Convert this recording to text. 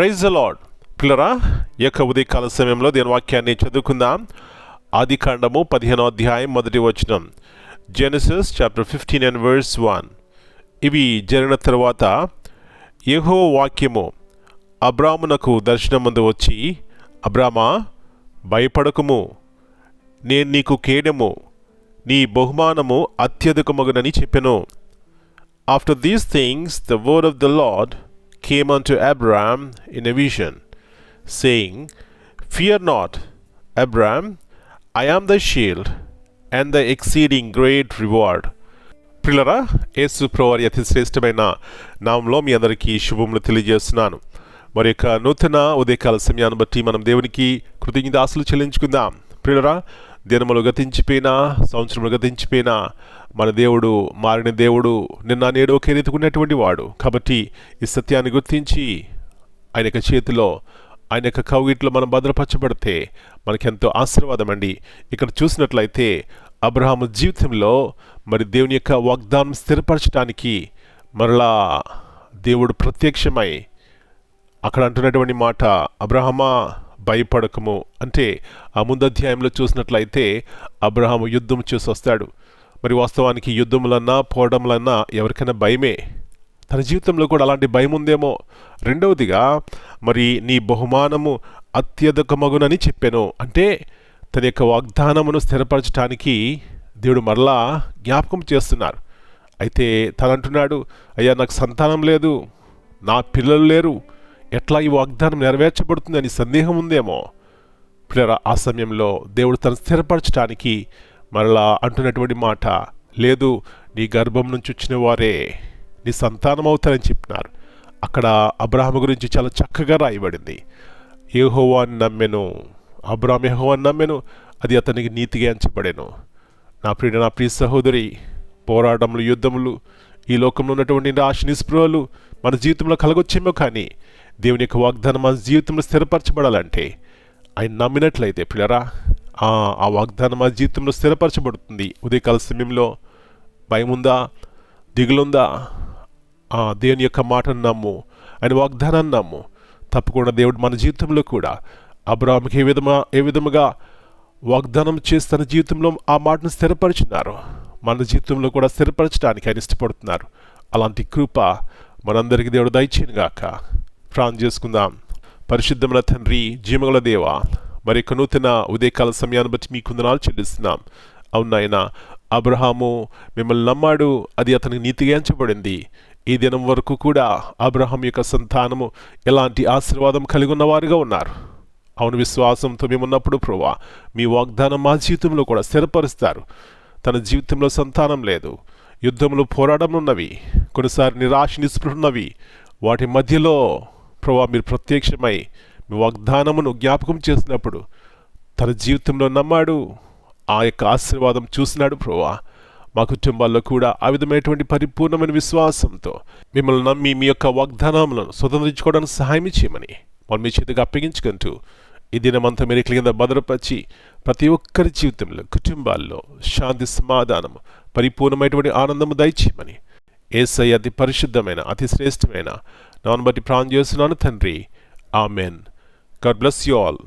Praise lord పిల్లరా ఈ యొక్క ఉదయకాల సమయంలో దీని వాక్యాన్ని చదువుకుందాం. ఆది కాండము పదిహేనో అధ్యాయం మొదటి వచనం. Genesis chapter fifteen and verse one ఇవి జరిగిన తర్వాత యహో వాక్యము అబ్రామునకు దర్శనమందు వచ్చి అబ్రామా భయపడకుము. నేను నీకు కేడము. నీ బహుమానము అత్యధికమగునని చెప్పెను. After these things the word of the lord came unto Abram in a vision, saying, Fear not, Abram, I am thy shield and thy exceeding great reward. ప్రిలరా యేసు ప్రవారి అతి శ్రేష్టమైన నామంలో మీ అందరికీ శుభములు తెలియజేస్తున్నాను మరి యొక్క నూతన ఉదయకాల సమయాన్ని బట్టి మనం దేవునికి కృతజ్ఞత ఆశలు చెల్లించుకుందాం ప్రిలరా దినములు గతించిపోయినా సంవత్సరములు గతించిపోయినా మన దేవుడు మారిన దేవుడు నిన్న నేడు ఒకే రీతికున్నటువంటి వాడు. కాబట్టి ఈ సత్యాన్ని గుర్తించి ఆయన యొక్క చేతిలో ఆయన యొక్క కౌగిట్లో మనం భద్రపరచబడితే మనకెంతో ఆశీర్వాదం అండి ఇక్కడ చూసినట్లయితే అబ్రహాము జీవితంలో మరి దేవుని యొక్క వాగ్దానం స్థిరపరచడానికి మరలా దేవుడు ప్రత్యక్షమై అక్కడ అంటున్నటువంటి మాట అబ్రహమా భయపడకము. అంటే ఆ ముందధ్యాయంలో చూసినట్లయితే అబ్రహాము యుద్ధం చూసి వస్తాడు. మరి వాస్తవానికి యుద్ధములన్నా పోవడంలన్నా ఎవరికైనా భయమే. తన జీవితంలో కూడా అలాంటి భయం ఉందేమో. రెండవదిగా మరి నీ బహుమానము అత్యధికమగునని చెప్పాను. అంటే తన యొక్క వాగ్దానమును స్థిరపరచడానికి దేవుడు మరలా జ్ఞాపకం చేస్తున్నారు. అయితే తనంటున్నాడు అయ్యా నాకు సంతానం లేదు నా పిల్లలు లేరు ఎట్లా ఈ వాగ్దానం నెరవేర్చబడుతుందని సందేహం ఉందేమో. పిల్లల ఆ సమయంలో దేవుడు తను స్థిరపరచడానికి మరలా అంటున్నటువంటి మాట లేదు నీ గర్భం నుంచి వచ్చిన వారే నీ సంతానం అవుతారని చెప్పినారు. అక్కడ అబ్రాహం గురించి చాలా చక్కగా రాయబడింది. ఏహోవాన్ని నమ్మెను అబ్రాహం యెహోవాని నమ్మెను అది అతనికి నీతిగా ఎంచబడేను. నా ప్రియ నా ప్రియ సహోదరి పోరాటములు యుద్ధములు ఈ లోకంలో ఉన్నటువంటి రాశి నిస్పృహలు మన జీవితంలో కలగొచ్చేమో కానీ దేవుని యొక్క వాగ్దానం మన జీవితంలో స్థిరపరచబడాలంటే ఆయన నమ్మినట్లయితే పిల్లరా ఆ వాగ్దానం మన జీవితంలో స్థిరపరచబడుతుంది. ఉదయకాల సమయంలో భయం ఉందా దిగులుందా? ఆ దేవుని యొక్క మాటను నమ్ము ఆయన వాగ్దానాన్ని నమ్ము. తప్పకుండా దేవుడు మన జీవితంలో కూడా అబ్రాహ్మకి ఏ విధమా ఏ విధముగా వాగ్దానం చేసి తన జీవితంలో ఆ మాటను స్థిరపరిచినారు మన జీవితంలో కూడా స్థిరపరచడానికి ఆయన ఇష్టపడుతున్నారు. అలాంటి కృప మనందరికీ దేవుడు దయచేయను గాక ప్రాణం చేసుకుందాం. పరిశుద్ధముల తండ్రి జీమగల దేవ మరి నూతన ఉదయకాల సమయాన్ని బట్టి మీ కుందనాలు చెల్లిస్తున్నాం. అవునాయన అబ్రహాము మిమ్మల్ని నమ్మాడు అది అతనికి నీతిగా ఎంచబడింది. ఈ దినం వరకు కూడా అబ్రహాం యొక్క సంతానము ఎలాంటి ఆశీర్వాదం కలిగి ఉన్నవారుగా ఉన్నారు. అవును విశ్వాసంతో మేమున్నప్పుడు ప్రభా మీ వాగ్దానం మా జీవితంలో కూడా స్థిరపరుస్తారు. తన జీవితంలో సంతానం లేదు. యుద్ధంలో పోరాటం ఉన్నవి కొన్నిసారి నిరాశ నిస్పృహన్నవి వాటి మధ్యలో ప్రభా మీరు ప్రత్యక్షమై మీ వాగ్దానమును జ్ఞాపకం చేసినప్పుడు తన జీవితంలో నమ్మాడు. ఆ యొక్క ఆశీర్వాదం చూసినాడు ప్రభా మా కుటుంబాల్లో కూడా ఆ విధమైనటువంటి పరిపూర్ణమైన విశ్వాసంతో మిమ్మల్ని నమ్మి మీ యొక్క వాగ్దానములను స్వతంత్రించుకోవడానికి సహాయం చేయమని మనం మీ చేతికి అప్పగించుకుంటూ ఈ దినమంతా మీరు కింద భద్రపరిచి ప్రతి ఒక్కరి జీవితంలో కుటుంబాల్లో శాంతి సమాధానం పరిపూర్ణమైనటువంటి ఆనందము దయచేయమని ఏసై అతి పరిశుద్ధమైన అతి శ్రేష్టమైన நான் பற்றி பிராஞ்சியஸ் நனத்தன்றி ஆமென் God bless you all.